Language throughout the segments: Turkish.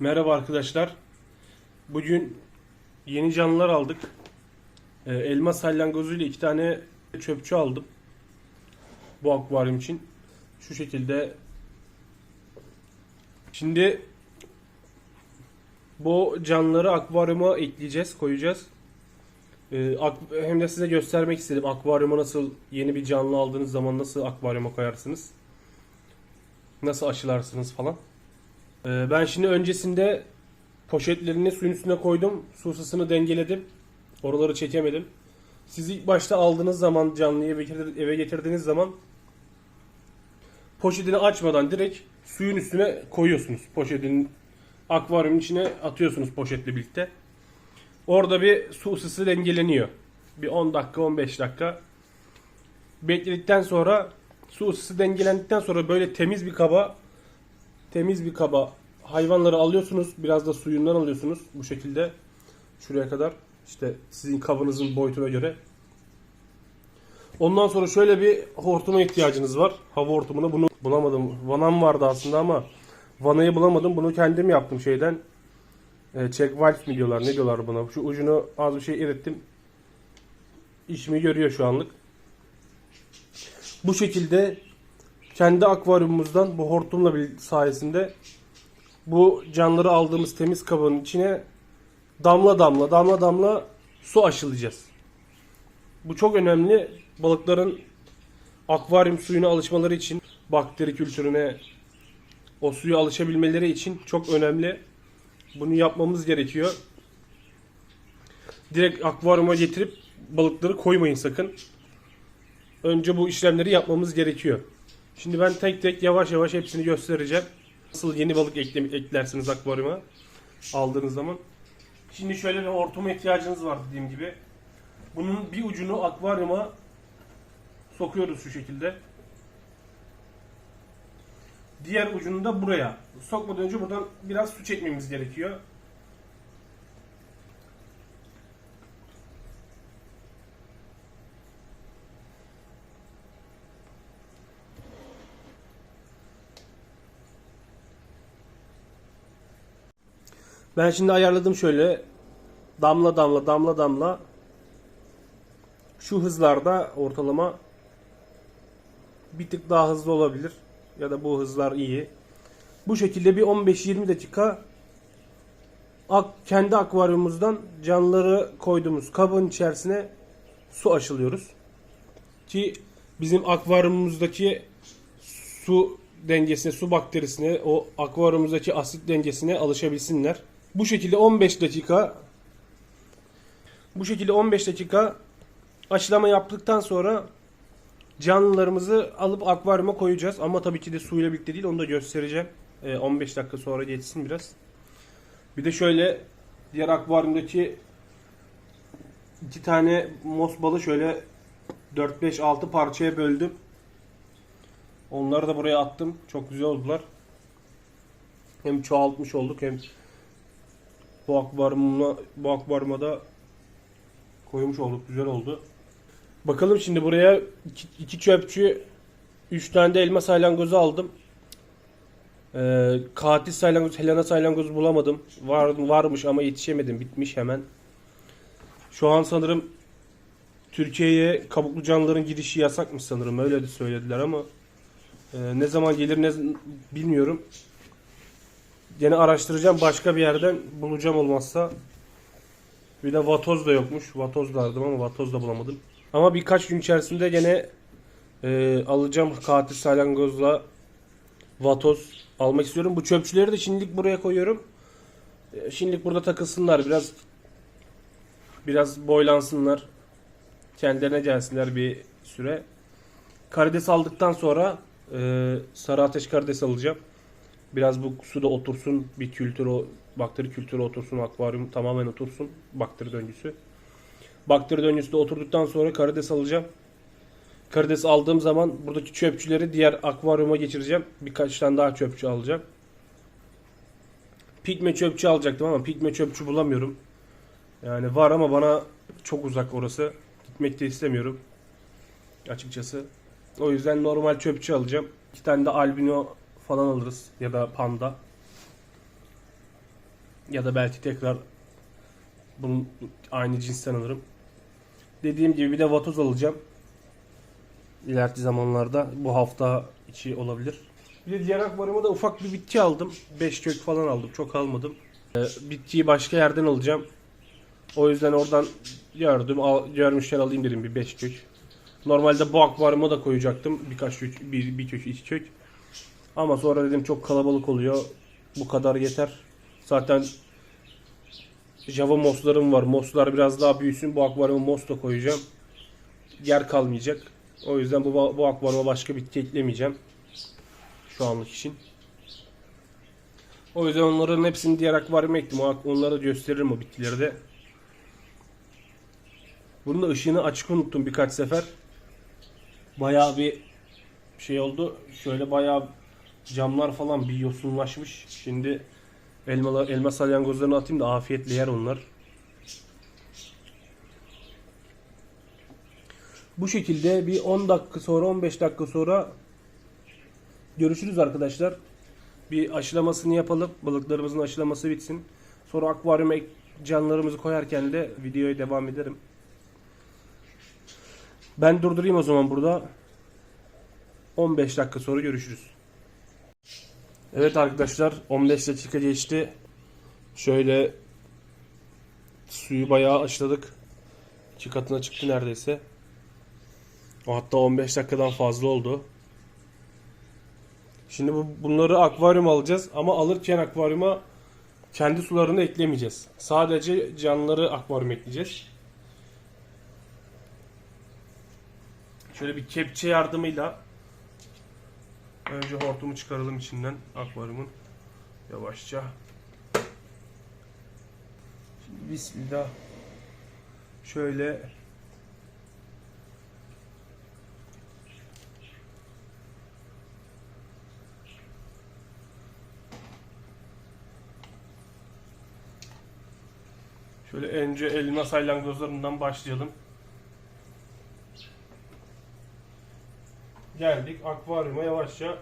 Merhaba arkadaşlar. Bugün yeni canlılar aldık. Ee, elma salyangozu ile iki tane çöpçü aldım. Bu akvaryum için. Şu şekilde. Şimdi bu canlıları akvaryuma ekleyeceğiz, koyacağız. Ee, hem de size göstermek istedim akvaryuma nasıl yeni bir canlı aldığınız zaman nasıl akvaryuma koyarsınız. Nasıl aşılarsınız falan. Ee, ben şimdi öncesinde poşetlerini suyun üstüne koydum. Su ısısını dengeledim. Oraları çekemedim. Siz ilk başta aldığınız zaman canlıyı eve getir- eve getirdiğiniz zaman poşetini açmadan direkt suyun üstüne koyuyorsunuz. Poşetin akvaryumun içine atıyorsunuz poşetle birlikte. Orada bir su ısısı dengeleniyor. Bir 10 dakika 15 dakika. Bekledikten sonra su ısısı dengelendikten sonra böyle temiz bir kaba temiz bir kaba hayvanları alıyorsunuz. Biraz da suyundan alıyorsunuz bu şekilde. Şuraya kadar. işte sizin kabınızın boyutuna göre. Ondan sonra şöyle bir hortuma ihtiyacınız var. Hava hortumuna bunu bulamadım. Vanam vardı aslında ama vanayı bulamadım. Bunu kendim yaptım şeyden. E, check valve mi diyorlar ne diyorlar buna. Şu ucunu az bir şey erittim. İşimi görüyor şu anlık. Bu şekilde kendi akvaryumumuzdan bu hortumla sayesinde bu canlıları aldığımız temiz kabın içine damla damla damla damla su aşılayacağız. Bu çok önemli. Balıkların akvaryum suyuna alışmaları için, bakteri kültürüne o suya alışabilmeleri için çok önemli. Bunu yapmamız gerekiyor. Direkt akvaryuma getirip balıkları koymayın sakın. Önce bu işlemleri yapmamız gerekiyor. Şimdi ben tek tek yavaş yavaş hepsini göstereceğim. Nasıl yeni balık ekle- eklersiniz akvaryuma aldığınız zaman. Şimdi şöyle bir hortuma ihtiyacınız var dediğim gibi. Bunun bir ucunu akvaryuma sokuyoruz şu şekilde. Diğer ucunu da buraya. Sokmadan önce buradan biraz su çekmemiz gerekiyor. Ben şimdi ayarladım şöyle. Damla damla damla damla. Şu hızlarda ortalama bir tık daha hızlı olabilir. Ya da bu hızlar iyi. Bu şekilde bir 15-20 dakika ak, kendi akvaryumumuzdan canlıları koyduğumuz kabın içerisine su aşılıyoruz. Ki bizim akvaryumumuzdaki su dengesine, su bakterisine, o akvaryumumuzdaki asit dengesine alışabilsinler. Bu şekilde 15 dakika bu şekilde 15 dakika aşılama yaptıktan sonra canlılarımızı alıp akvaryuma koyacağız. Ama tabii ki de suyla birlikte değil onu da göstereceğim. Ee, 15 dakika sonra geçsin biraz. Bir de şöyle diğer akvaryumdaki iki tane mos balı şöyle 4-5-6 parçaya böldüm. Onları da buraya attım. Çok güzel oldular. Hem çoğaltmış olduk hem bu akvaryumuna bu akvaryuma da koymuş olduk. Güzel oldu. Bakalım şimdi buraya iki, iki çöpçü, üç tane de elma salyangozu aldım. Ee, katil salyangoz, Helena salyangozu bulamadım. Var, varmış ama yetişemedim. Bitmiş hemen. Şu an sanırım Türkiye'ye kabuklu canlıların girişi yasakmış sanırım. Öyle de söylediler ama e, ne zaman gelir ne bilmiyorum. Gene araştıracağım başka bir yerden bulacağım olmazsa. Bir de vatoz da yokmuş. Vatoz da aradım ama vatoz da bulamadım. Ama birkaç gün içerisinde gene e, alacağım katil salyangozla vatoz almak istiyorum. Bu çöpçüleri de şimdilik buraya koyuyorum. E, şimdilik burada takılsınlar biraz biraz boylansınlar. Kendilerine gelsinler bir süre. Karides aldıktan sonra e, sarı ateş karides alacağım. Biraz bu suda otursun bir kültür o bakteri kültürü otursun akvaryum tamamen otursun bakteri döngüsü. Bakteri döngüsü de oturduktan sonra karides alacağım. Karides aldığım zaman buradaki çöpçüleri diğer akvaryuma geçireceğim. Birkaç tane daha çöpçü alacağım. Pigme çöpçü alacaktım ama pigme çöpçü bulamıyorum. Yani var ama bana çok uzak orası. Gitmek de istemiyorum. Açıkçası. O yüzden normal çöpçü alacağım. İki tane de albino falan alırız ya da panda. Ya da belki tekrar bunun aynı cinsten alırım. Dediğim gibi bir de vatoz alacağım. İleriki zamanlarda bu hafta içi olabilir. Bir de diğer akvaryuma da ufak bir bitki aldım. 5 kök falan aldım. Çok almadım. Ee, bitkiyi başka yerden alacağım. O yüzden oradan gördüm. Al, görmüşken alayım dedim bir 5 kök. Normalde bu akvaryuma da koyacaktım. Birkaç kök, bir, bir kök, iki kök. Ama sonra dedim çok kalabalık oluyor. Bu kadar yeter. Zaten Java moslarım var. Moslar biraz daha büyüsün. Bu akvaryuma mos da koyacağım. Yer kalmayacak. O yüzden bu, bu akvaryuma başka bitki eklemeyeceğim. Şu anlık için. O yüzden onların hepsini diğer akvaryuma ektim. O- Onları da gösteririm o bitkileri de. Bunun da ışığını açık unuttum birkaç sefer. Bayağı bir şey oldu. Şöyle bayağı camlar falan bir yosunlaşmış. Şimdi elma, elma salyangozlarını atayım da afiyetle yer onlar. Bu şekilde bir 10 dakika sonra 15 dakika sonra görüşürüz arkadaşlar. Bir aşılamasını yapalım. Balıklarımızın aşılaması bitsin. Sonra akvaryuma canlılarımızı koyarken de videoya devam ederim. Ben durdurayım o zaman burada. 15 dakika sonra görüşürüz. Evet arkadaşlar 15 dakika geçti. Şöyle suyu bayağı aşıladık. İki katına çıktı neredeyse. O hatta 15 dakikadan fazla oldu. Şimdi bu, bunları akvaryum alacağız ama alırken akvaryuma kendi sularını eklemeyeceğiz. Sadece canlıları akvaryum ekleyeceğiz. Şöyle bir kepçe yardımıyla önce hortumu çıkaralım içinden akvaryumun. Yavaşça. Şimdi bismillah. Şöyle Şöyle önce elma salyangozlarından başlayalım. Geldik akvaryuma yavaşça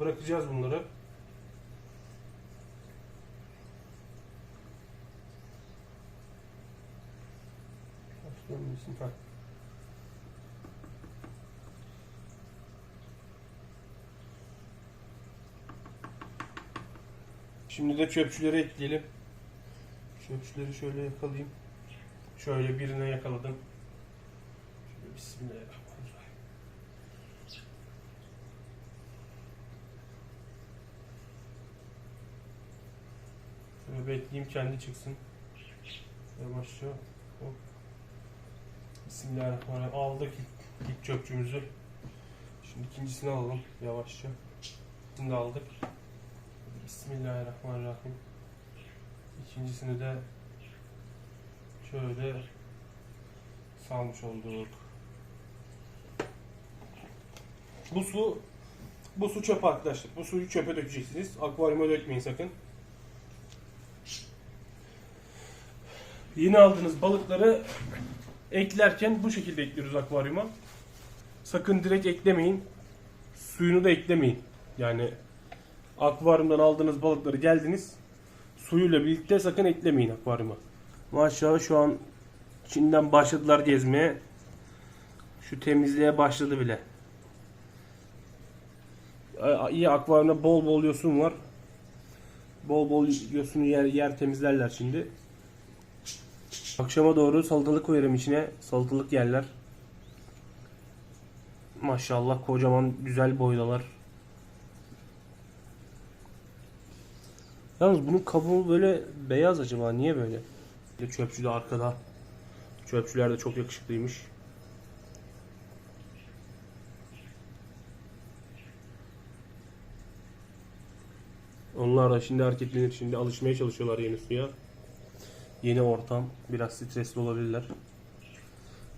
bırakacağız bunları. Şimdi de çöpçüleri ekleyelim. Çöpçüleri şöyle yakalayayım. Şöyle birine yakaladım. Şöyle Bismillahirrahmanirrahim. Şöyle bekleyeyim kendi çıksın. Yavaşça. Hop. Bismillahirrahmanirrahim. Aldık ilk, ilk çöpçümüzü. Şimdi ikincisini alalım yavaşça. Şimdi aldık. Bismillahirrahmanirrahim. İkincisini de şöyle salmış olduk. Bu su bu su çöp arkadaşlar. Bu suyu çöpe dökeceksiniz. Akvaryuma dökmeyin sakın. Yeni aldığınız balıkları eklerken bu şekilde ekliyoruz akvaryuma. Sakın direkt eklemeyin. Suyunu da eklemeyin. Yani akvaryumdan aldığınız balıkları geldiniz. Suyuyla birlikte sakın eklemeyin akvaryuma. Maşallah şu an Çin'den başladılar gezmeye. Şu temizliğe başladı bile. İyi akvaryumda bol bol yosun var. Bol bol yosunu yer, yer temizlerler şimdi. Akşama doğru salatalık koyarım içine. Salatalık yerler. Maşallah kocaman güzel boydalar. Yalnız bunun kabuğu böyle beyaz acaba niye böyle? Çöpçü de arkada. Çöpçüler de çok yakışıklıymış. Onlar da şimdi hareketlenir. Şimdi alışmaya çalışıyorlar yeni suya. Yeni ortam. Biraz stresli olabilirler.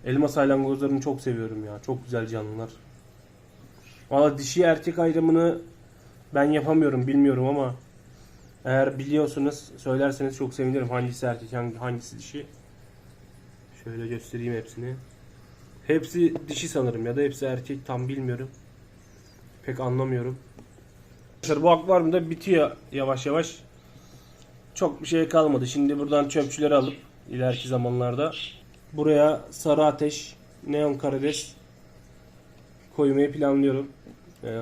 Elma salyangozlarını çok seviyorum ya. Çok güzel canlılar. Valla dişi erkek ayrımını ben yapamıyorum bilmiyorum ama eğer biliyorsunuz söylerseniz çok sevinirim. Hangisi erkek hangi- hangisi dişi. Şöyle göstereyim hepsini. Hepsi dişi sanırım ya da hepsi erkek tam bilmiyorum. Pek anlamıyorum. Arkadaşlar bu akvaryumda bitiyor yavaş yavaş. Çok bir şey kalmadı. Şimdi buradan çöpçüleri alıp ileriki zamanlarda buraya sarı ateş, neon karides koymayı planlıyorum. Ee,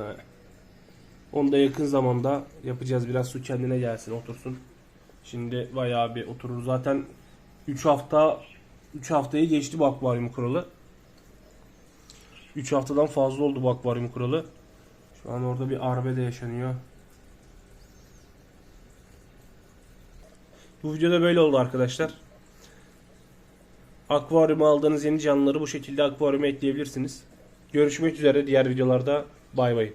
onu da yakın zamanda yapacağız. Biraz su kendine gelsin, otursun. Şimdi bayağı bir oturur. Zaten 3 hafta 3 haftayı geçti bu akvaryum kuralı. 3 haftadan fazla oldu bu akvaryum kuralı. Şu an orada bir arbede yaşanıyor. Bu videoda böyle oldu arkadaşlar. Akvaryuma aldığınız yeni canlıları bu şekilde akvaryuma ekleyebilirsiniz. Görüşmek üzere diğer videolarda. Bay bay.